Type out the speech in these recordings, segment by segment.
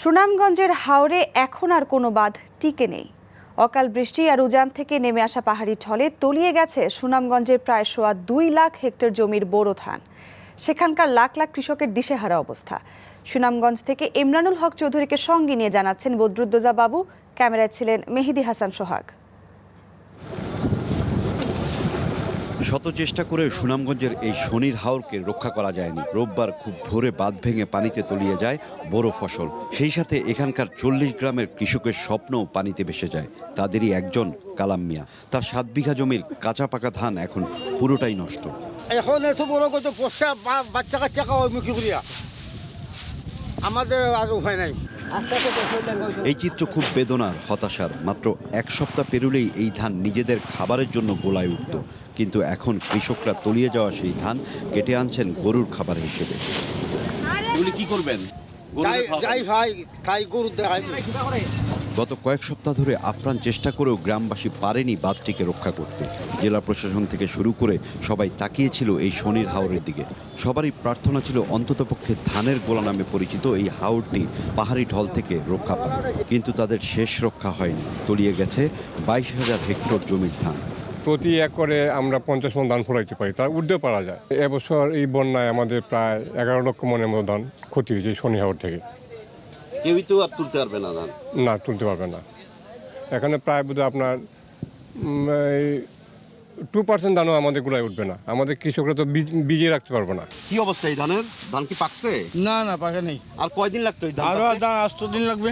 সুনামগঞ্জের হাওরে এখন আর কোনো বাঁধ টিকে নেই। অকাল বৃষ্টি আর উজান থেকে নেমে আসা পাহাড়ি ঢলে তলিয়ে গেছে সুনামগঞ্জের প্রায় সোয়া দুই লাখ হেক্টর জমির বোরো ধান। সেখানকার লাখ লাখ কৃষকের দিশেহারা অবস্থা। সুনামগঞ্জ থেকে ইমরানুল হক চৌধুরীকে সঙ্গে নিয়ে জানাচ্ছেন বদরুদ্দোজা বাবু। ক্যামেরায় ছিলেন মেহেদি হাসান সোহাগ। শত চেষ্টা করে সুনামগঞ্জের এই শনির হাওরকে রক্ষা করা যায়নি। রোববার খুব ভোরে বাঁধ ভেঙে পানিতে তলিয়ে যায় বড় ফসল। সেই সাথে এখানকার চল্লিশ গ্রামের কৃষকের স্বপ্নও পানিতে ভেসে যায়। তাদেরই একজন কালাম মিয়া। তার সাত বিঘা জমির কাঁচা পাকা ধান এখন পুরোটাই নষ্ট। এখন এত বড় কত পোষা বাচ্চা কাচ্চা খাওয়া মুখী করিয়া আমাদের আর উপায় নাই। এই চিত্র খুব বেদনার হতাশার। মাত্র এক সপ্তাহ পেরুলেই এই ধান নিজেদের খাবারের জন্য গোলায় উঠত। কিন্তু এখন কৃষকরা তলিয়ে যাওয়া সেই ধান কেটে আনছেন গরুর খাবার হিসেবে। কি করবেন? গত কয়েক সপ্তাহ ধরে আপ্রাণ চেষ্টা করেও গ্রামবাসী পারেনি বাঁধটিকে রক্ষা করতে। জেলা প্রশাসন থেকে শুরু করে সবাই তাকিয়েছিল এই শনির হাওরের দিকে। সবারই প্রার্থনা ছিল অন্ততপক্ষে ধানের গোলা নামে পরিচিত এই হাওরটি পাহাড়ি ঢল থেকে রক্ষা পায় কিন্তু তাদের শেষ রক্ষা হয়নি। তলিয়ে গেছে বাইশ হাজার হেক্টর জমির ধান। প্রতি একরে আমরা পঞ্চাশ মন ধান ফলাইতে পারি তার ঊর্ধ্বে পারা যায়। এবছর এই বন্যায় আমাদের প্রায় এগারো লক্ষ মনের মতো ধান ক্ষতি হয়েছে এই শনিহাওর থেকে। কেউই তো আর তুলতে পারবে না ধান। না তুলতে পারবে না। এখানে প্রায় বোধহয় আপনার টু পার্সেন্ট ধানও আমাদের গুলায় উঠবে না। আমাদের কৃষকরা তো বীজ বীজে রাখতে পারবে না। কি অবস্থা এই ধানের? ধান কি পাকছে? না না পাকে নেই। আর কয়দিন লাগতো এই ধান আরও আষ্ট দিন লাগবে।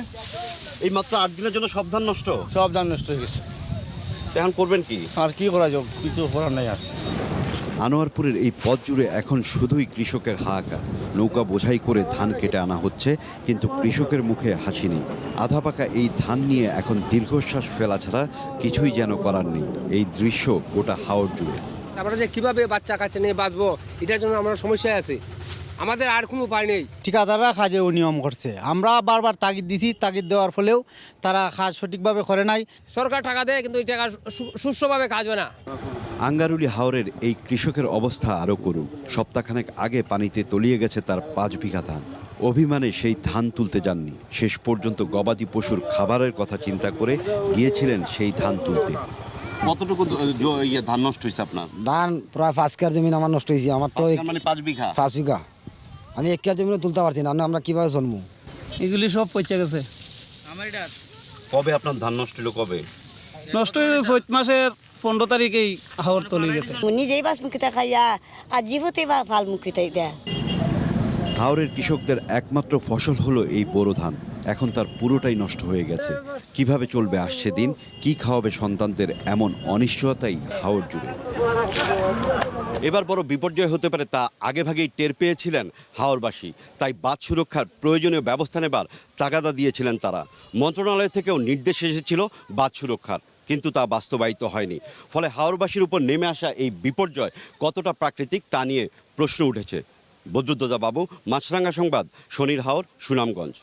এই মাত্র আট দিনের জন্য সব ধান নষ্ট? সব ধান নষ্ট হয়ে গেছে। এখন করবেন কি? আর কি করা যাবে? কিছু করার নাই আর। আনোয়ারপুরের এই পথ জুড়ে এখন শুধুই কৃষকের হাহাকার। নৌকা বোঝাই করে ধান কেটে আনা হচ্ছে কিন্তু কৃষকের মুখে হাসি নেই। আধা পাকা এই ধান নিয়ে এখন দীর্ঘশ্বাস ফেলা ছাড়া কিছুই যেন করার নেই। এই দৃশ্য গোটা হাওর জুড়ে। আমরা যে কীভাবে বাচ্চা কাচ্চা নিয়ে বাঁচবো এটার জন্য আমরা সমস্যায় আছি। আমাদের আর কোনো উপায় নেই। ঠিকাদাররা কাজে নিয়ম করছে। আমরা বারবার তাগিদ দিছি তাগিদ দেওয়ার ফলেও তারা কাজ সঠিকভাবে করে নাই। সরকার টাকা দেয় কিন্তু এই টাকা সুষ্ঠুভাবে কাজ হয় না। আঙ্গারুলি হাওরের এই কৃষকের অবস্থা আরও করুন। সপ্তাহখানেক আগে পানিতে তলিয়ে গেছে তার পাঁচ বিঘা ধান। অভিমানে সেই ধান তুলতে যাননি। শেষ পর্যন্ত গবাদি পশুর খাবারের কথা চিন্তা করে গিয়েছিলেন সেই ধান তুলতে। কতটুকু ইয়ে ধান নষ্ট হয়েছে আপনার? ধান প্রায় পাঁচ কেয়ার জমিন আমার নষ্ট হয়েছে। আমার তো মানে পাঁচ বিঘা? পাঁচ বিঘা। আমি এক জমিনও তুলতে পারছি না না আমরা কীভাবে জন্ম এগুলি সব পচে গেছে। কবে আপনার ধান নষ্ট হলো কবে? নষ্ট হয়ে গেছে চৈত মাসের পনেরো তারিখেই হাওর তলে গেছে। নিজেই বাস মুখিটা খাইয়া আর জীবতে বা ফাল এটা। হাওরের কৃষকদের একমাত্র ফসল হলো এই বোরো ধান। এখন তার পুরোটাই নষ্ট হয়ে গেছে। কীভাবে চলবে আসছে দিন কি খাওয়াবে সন্তানদের এমন অনিশ্চয়তাই হাওর জুড়ে। এবার বড় বিপর্যয় হতে পারে তা আগেভাগেই টের পেয়েছিলেন হাওরবাসী। তাই বাদ সুরক্ষার প্রয়োজনীয় ব্যবস্থা নেবার তাগাদা দিয়েছিলেন তারা। মন্ত্রণালয় থেকেও নির্দেশ এসেছিল বাদ সুরক্ষার, কিন্তু তা বাস্তবায়িত হয়নি। ফলে হাওরবাসীর উপর নেমে আসা এই বিপর্যয় কতটা প্রাকৃতিক তা নিয়ে প্রশ্ন উঠেছে। বদরুদ্দোজা বাবু মাছরাঙ্গা সংবাদ, শনির হাওর, সুনামগঞ্জ।